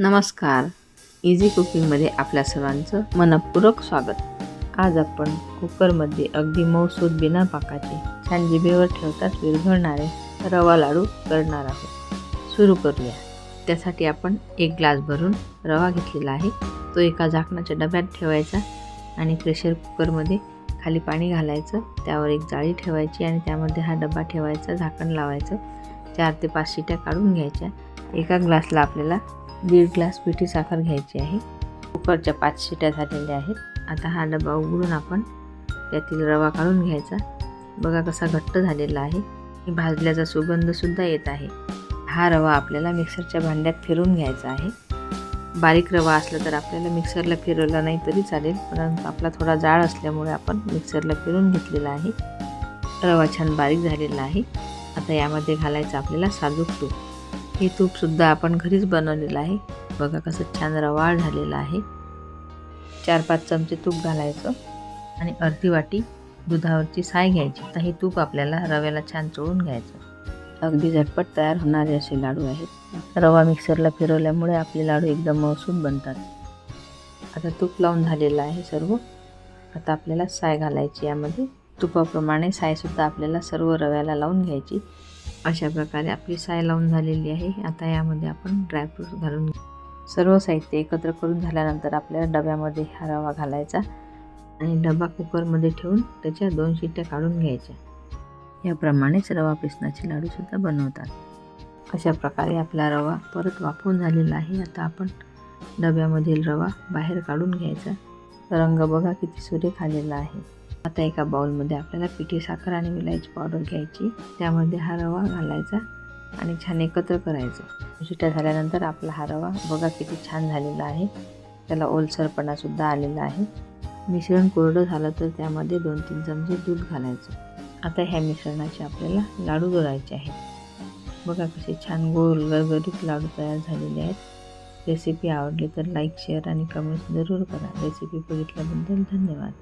नमस्कार. इझी कुकिंगमध्ये आपल्या सर्वांचं मनपूर्वक स्वागत. आज आपण कुकरमध्ये अगदी मऊसूद बिना पाकाचे छान जिभेवर ठेवतात विरघळणारे रवा लाडू करणार आहोत. सुरू करूया. त्यासाठी आपण एक ग्लास भरून रवा घेतलेला आहे. तो एका झाकणाच्या डब्यात ठेवायचा आणि प्रेशर कुकरमध्ये खाली पाणी घालायचं. त्यावर एक जाळी ठेवायची आणि त्यामध्ये हा डबा ठेवायचा झाकण लावायचं. चार ते पाच शिट्या काढून घ्यायच्या. एका ग्लासला आपल्याला दीड ग्लास पिठी साखर घ्यायची आहे. कुकरच्या पाच शिट्या झालेल्या आहेत. आता हा डबा उघडून आपण त्यातील रवा काढून घ्यायचा. बघा कसा घट्ट झालेला आहे. भाजल्याचा सुगंधसुद्धा येत आहे. हा रवा आपल्याला मिक्सरच्या भांड्यात फिरून घ्यायचा आहे. बारीक रवा असला तर आपल्याला मिक्सरला फिरवला नाही तरी चालेल परंतु आपला थोडा जाड असल्यामुळे आपण मिक्सरला फिरून घेतलेला आहे. रवा छान बारीक झालेला आहे. आता यामध्ये घालायचं आपल्याला साजूक तूप. हे तूपसुद्धा आपण घरीच बनवलेलं आहे. बघा कसं छान रवाळ झालेलं आहे. चार पाच चमचे तूप घालायचं आणि अर्धी वाटी दुधावरची साय घ्यायची. आता हे तूप आपल्याला रव्याला छान चोळून घ्यायचं. अगदी झटपट तयार होणारे असे लाडू आहेत. रवा मिक्सरला फिरवल्यामुळे आपले लाडू एकदम मौसूद बनतात. आता तूप लावून झालेलं आहे सर्व. आता आपल्याला साय घालायची यामध्ये. तुपाप्रमाणे सायसुद्धा आपल्याला सर्व रव्याला लावून घ्यायची. अशा प्रकारे आपली साय लावून झालेली आहे. आता यामध्ये आपण ड्रायफ्रूट घालून सर्व साहित्य एकत्र करून झाल्यानंतर आपल्याला डब्यामध्ये हा रवा घालायचा आणि डबा कुकरमध्ये ठेवून त्याच्या दोन शिट्ट्या काढून घ्यायच्या. याप्रमाणेच रवा बेसनाचे लाडूसुद्धा बनवतात. अशा प्रकारे आपला रवा परत वापरून झालेला आहे. आता आपण डब्यामधील रवा बाहेर काढून घ्यायचा. रंग बघा किती सुरेख आलेला आहे. आता एका बाउलमध्ये आपल्याला पिठी साखर आणि विलायची पावडर घ्यायची. त्यामध्ये हा रवा घालायचा आणि छान एकत्र करायचं. शिट्या झाल्यानंतर आपला हा रवा बघा किती छान झालेला आहे. त्याला ओलसरपणासुद्धा आलेला आहे. मिश्रण कोरडं झालं तर त्यामध्ये दोन तीन चमचे दूध घालायचं. आता ह्या मिश्रणाचे आपल्याला लाडू करायचे आहेत. बघा कसे छान गोल गरगरीत लाडू तयार झालेले आहेत. रेसिपी आवडली तर लाईक शेअर आणि कमेंट्स जरूर करा. रेसिपी बघितल्याबद्दल धन्यवाद.